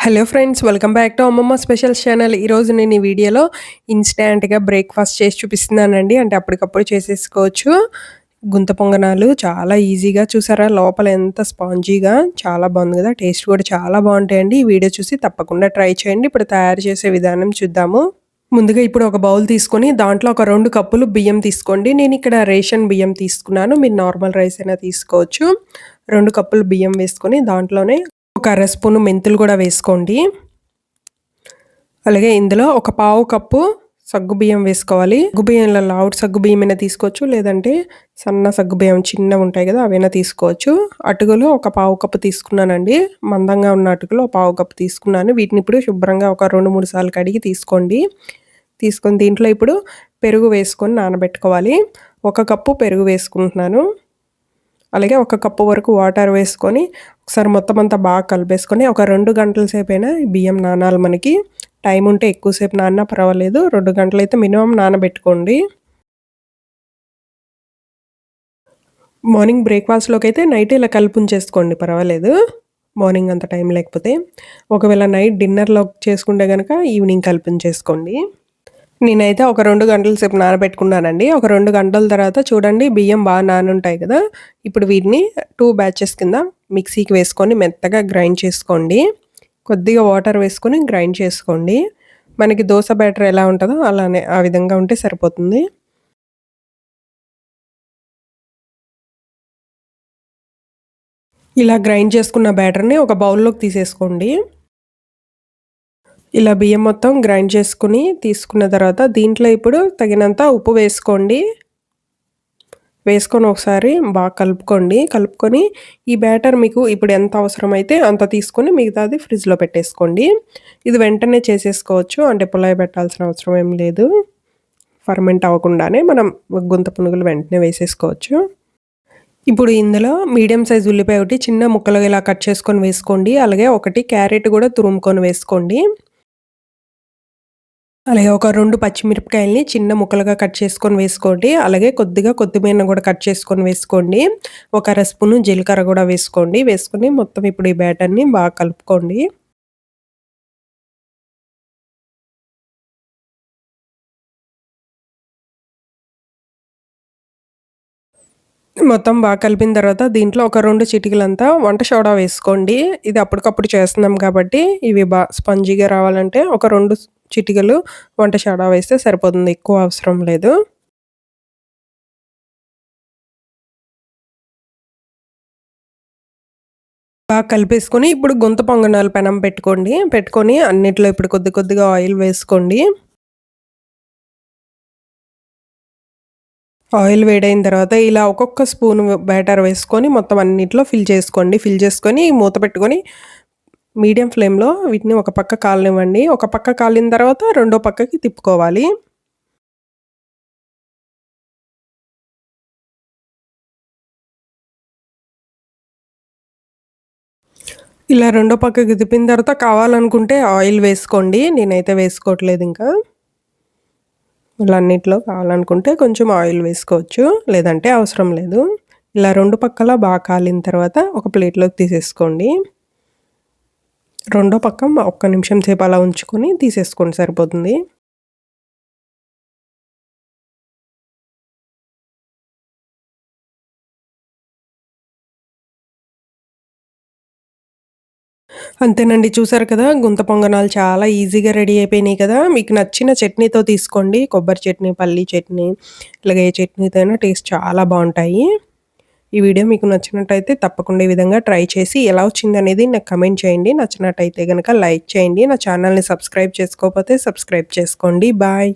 Hello friends welcome back to అమ్మమ్మ special channel ఈరోజు నేను ఈ వీడియోలో ఇన్స్టాంట్గా బ్రేక్ఫాస్ట్ చేసి చూపిస్తున్నానండి. అంటే అప్పటికప్పుడు చేసేసుకోవచ్చు. గుంత పొంగనాలు చాలా ఈజీగా చూసారా? లోపల ఎంత స్పాంజీగా చాలా బాగుంది కదా? టేస్ట్ కూడా చాలా బాగుంటాయండి. ఈ వీడియో చూసి తప్పకుండా ట్రై చేయండి. ఇప్పుడు తయారు చేసే విధానం చూద్దాము. ముందుగా ఇప్పుడు ఒక బౌల్ తీసుకొని దాంట్లో ఒక రెండు కప్పులు బియ్యం తీసుకోండి. నేను ఇక్కడ రేషన్ బియ్యం తీసుకున్నాను. మీరు నార్మల్ రైస్ అయినా తీసుకోవచ్చు. రెండు కప్పులు బియ్యం వేసుకొని దాంట్లోనే ఒక అర స్పూన్ మెంతులు కూడా వేసుకోండి. అలాగే ఇందులో ఒక పావు కప్పు సగ్గుబియ్యం వేసుకోవాలి. సగ్గుబియ్యంలో లావుడ్ సగ్గుబియ్యం అయినా తీసుకోవచ్చు లేదంటే సన్న సగ్గుబియ్యం చిన్నవి ఉంటాయి కదా అవైనా తీసుకోవచ్చు. అటుకులు ఒక పావు కప్పు తీసుకున్నానండి. మందంగా ఉన్న అటుకులు ఒక పావు కప్పు తీసుకున్నాను. వీటిని ఇప్పుడు శుభ్రంగా ఒక రెండు మూడు సార్లు కడిగి తీసుకోండి. తీసుకొని దీంట్లో ఇప్పుడు పెరుగు వేసుకొని నానబెట్టుకోవాలి. ఒక కప్పు పెరుగు వేసుకుంటున్నాను. అలాగే ఒక కప్పు వరకు వాటర్ వేసుకొని ఒకసారి మొత్తం అంతా బాగా కలిపేసుకొని ఒక రెండు గంటల సేపు అయినా బియ్యం నానాలి మనకి. టైం ఉంటే ఎక్కువసేపు నాన్న పర్వాలేదు. రెండు గంటలు అయితే మినిమం నానబెట్టుకోండి. మార్నింగ్ బ్రేక్ఫాస్ట్లోకి అయితే నైట్ ఇలా కలుపుంచేసుకోండి పర్వాలేదు. మార్నింగ్ అంత టైం లేకపోతే. ఒకవేళ నైట్ డిన్నర్లో చేసుకుంటే కనుక ఈవినింగ్ కల్పించేసుకోండి నేనైతే ఒక రెండు గంటల సేపు నానబెట్టుకున్నానండి. ఒక రెండు గంటల తర్వాత చూడండి బియ్యం బాగా నానుంటాయి కదా. ఇప్పుడు వీటిని టూ బ్యాచెస్ కింద మిక్సీకి వేసుకొని మెత్తగా గ్రైండ్ చేసుకోండి. కొద్దిగా వాటర్ వేసుకొని గ్రైండ్ చేసుకోండి. మనకి దోశ బ్యాటర్ ఎలా ఉంటుందో అలానే ఆ విధంగా ఉంటే సరిపోతుంది. ఇలా గ్రైండ్ చేసుకున్న బ్యాటర్ని ఒక బౌల్లోకి తీసేసుకోండి. ఇలా బియ్యం మొత్తం గ్రైండ్ చేసుకుని తీసుకున్న తర్వాత దీంట్లో ఇప్పుడు తగినంత ఉప్పు వేసుకోండి. వేసుకొని ఒకసారి బాగా కలుపుకోండి. కలుపుకొని ఈ బ్యాటర్ మీకు ఇప్పుడు ఎంత అవసరమైతే అంత తీసుకొని మిగతాది ఫ్రిడ్జ్లో పెట్టేసుకోండి. ఇది వెంటనే చేసేసుకోవచ్చు. అంటే పులాయి పెట్టాల్సిన అవసరం ఏం లేదు. ఫర్మెంట్ అవ్వకుండానే మనం గుంత పునుగులు వెంటనే వేసేసుకోవచ్చు. ఇప్పుడు ఇందులో మీడియం సైజ్ ఉల్లిపాయ ఒకటి చిన్న ముక్కలు ఇలా కట్ చేసుకొని వేసుకోండి. అలాగే ఒకటి క్యారెట్ కూడా తురుముకొని వేసుకోండి. అలాగే ఒక రెండు పచ్చిమిరపకాయలని చిన్న ముక్కలుగా కట్ చేసుకొని వేసుకోండి. అలాగే కొద్దిగా కొత్తిమీర కూడా కట్ చేసుకొని వేసుకోండి. ఒక అర స్పూను జీలకర్ర కూడా వేసుకోండి. వేసుకొని మొత్తం ఇప్పుడు ఈ బ్యాటర్ని బాగా కలుపుకోండి. మొత్తం బాగా కలిపిన తర్వాత దీంట్లో ఒక రెండు చిటికలంతా వంట సోడా వేసుకోండి. ఇది అప్పటికప్పుడు చేస్తున్నాం కాబట్టి ఇవి బాగా స్పంజీగా రావాలంటే ఒక రెండు చిటికలు వంట సోడా వేస్తే సరిపోతుంది. ఎక్కువ అవసరం లేదు. బాగా కలిపేసుకొని ఇప్పుడు గొంత పొంగనాలు పెనం పెట్టుకోండి. పెట్టుకొని అన్నిట్లో ఇప్పుడు కొద్ది కొద్దిగా ఆయిల్ వేసుకోండి. ఆయిల్ వేడైన తర్వాత ఇలా ఒక్కొక్క స్పూన్ బ్యాటర్ వేసుకొని మొత్తం అన్నిట్లో ఫిల్ చేసుకోండి. ఫిల్ చేసుకొని మూత పెట్టుకొని మీడియం ఫ్లేమ్లో వీటిని ఒక పక్క కాలనివ్వండి. ఒక పక్క కాలిన తర్వాత రెండో పక్కకి తిప్పుకోవాలి. ఇలా రెండో పక్కకి తిప్పిన తర్వాత కావాలనుకుంటే ఆయిల్ వేసుకోండి. నేనైతే వేసుకోవట్లేదు ఇంకా. ఇలా అన్నిట్లో కావాలనుకుంటే కొంచెం ఆయిల్ వేసుకోవచ్చు. లేదంటే అవసరం లేదు. ఇలా రెండు పక్కల బాగా కాలిన తర్వాత ఒక ప్లేట్లోకి తీసేసుకోండి. రెండో పక్క ఒక్క నిమిషం సేపు అలా ఉంచుకొని తీసేసుకోండి సరిపోతుంది. అంతేనండి చూసారు కదా గుంత పొంగనాలు చాలా ఈజీగా రెడీ అయిపోయినాయి కదా. మీకు నచ్చిన చట్నీతో తీసుకోండి కొబ్బరి చట్నీ పల్లీ చట్నీ ఇలాగ ఏ చట్నీతో అయినా టేస్ట్ చాలా బాగుంటాయి. ఈ వీడియో మీకు నచ్చినట్టయితే తప్పకుండా ఈ విధంగా ట్రై చేసి ఎలా వచ్చింది అనేది నాకు కమెంట్ చేయండి. నచ్చినట్టయితే కనుక లైక్ చేయండి. నా ఛానల్ని సబ్స్క్రైబ్ చేసుకోకపోతే సబ్స్క్రైబ్ చేసుకోండి. బాయ్.